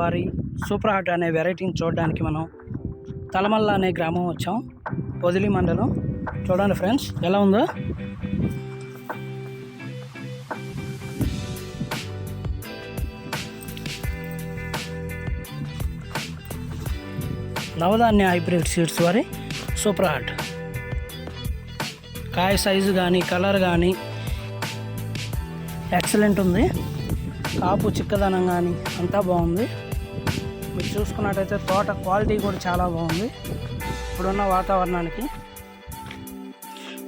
వారి super hot అనే వెరైటీని చూడడానికి మనం తలమల్ల అనే గ్రామం వచ్చాం పొదిలి మండలం. చూడండి ఫ్రెండ్స్ ఎలా ఉందో. నవధాన్య హైబ్రిడ్ సీడ్స్ వారి సూపర్ హాట్ కాయ సైజు కానీ కలర్ కానీ ఎక్సలెంట్ ఉంది. కాపు చిక్కదనం కానీ అంతా బాగుంది. మీరు చూసుకున్నట్టయితే తోట క్వాలిటీ కూడా చాలా బాగుంది. ఇప్పుడున్న వాతావరణానికి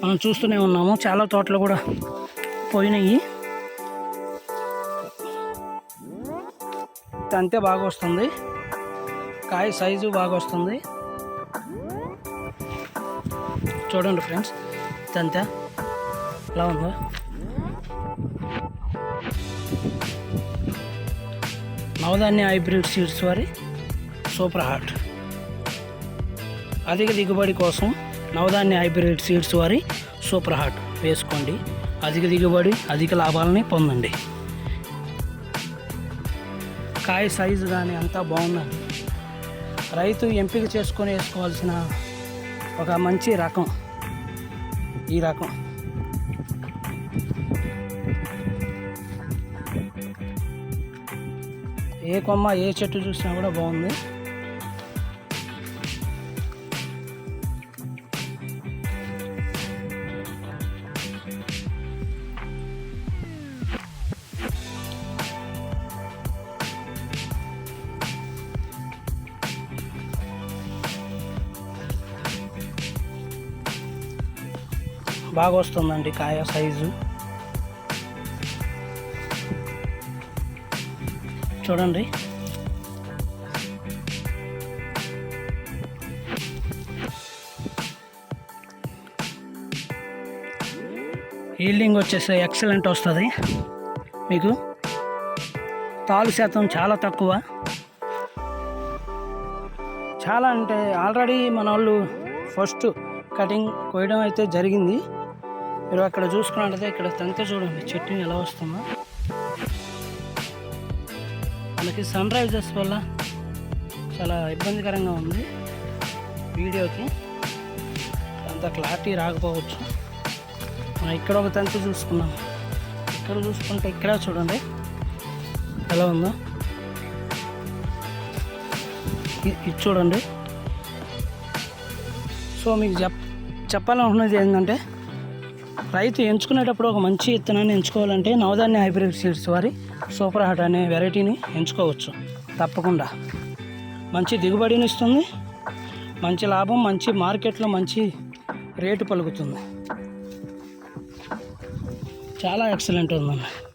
మనం చూస్తూనే ఉన్నాము. చాలా తోటలు కూడా పోయినాయి. అంతే బాగా వస్తుంది. కాయ సైజు బాగా వస్తుంది. చూడండి ఫ్రెండ్స్ ఇదంతా ఎలా ఉందో. నవధాన్య హైబ్రిడ్ సీడ్స్ వారి సూపర్ హాట్. అధిక దిగుబడి కోసం నవధాన్య హైబ్రిడ్ సీడ్స్ వారి సూపర్ హాట్ వేసుకోండి. అధిక దిగుబడి అధిక లాభాలని పొందండి. కాయ సైజు కానీ అంతా బాగుందండి రైతు ఎంపిక చేసుకొని వేసుకోవాల్సిన ఒక మంచి రకం. ఈ రకం. ఏ కొమ్మ ఏ చెట్టు చూసినా కూడా బాగుంది. బాగా వస్తుందండి కాయ సైజు. చూడండి. హీల్డింగ్ వచ్చేసి ఎక్సలెంట్ వస్తుంది. మీకు తాలు శాతం చాలా తక్కువ. చాలా అంటే ఆల్రెడీ మన వాళ్ళు ఫస్ట్ కటింగ్ కోయడం అయితే జరిగింది. మీరు అక్కడ చూసుకున్నట్లయితే ఇక్కడ తంత చూడండి చెట్టు ఎలా వస్తుందో. మనకి సన్ రైజర్స్ వల్ల చాలా ఇబ్బందికరంగా ఉంది. వీడియోకి అంత క్లారిటీ రాకపోవచ్చు. మనం ఇక్కడ ఒక తంతు చూసుకున్నాం. ఇక్కడ చూసుకుంటే ఇక్కడ చూడండి. ఎలా ఉందో? ఇది చూడండి. సో మీకు చెప్ చెప్పాలనుకున్నది ఏంటంటే రైతు ఎంచుకునేటప్పుడు ఒక మంచి విత్తనాన్ని ఎంచుకోవాలంటే నవధాన్య హైబ్రిడ్ సీడ్స్ వారి సూపర్ హాట్ అనే వెరైటీని ఎంచుకోవచ్చు. తప్పకుండా. మంచి దిగుబడిని ఇస్తుంది. మంచి లాభం మంచి మార్కెట్లో మంచి రేటు పలుకుతుంది. చాలా ఎక్సలెంట్ ఉందండి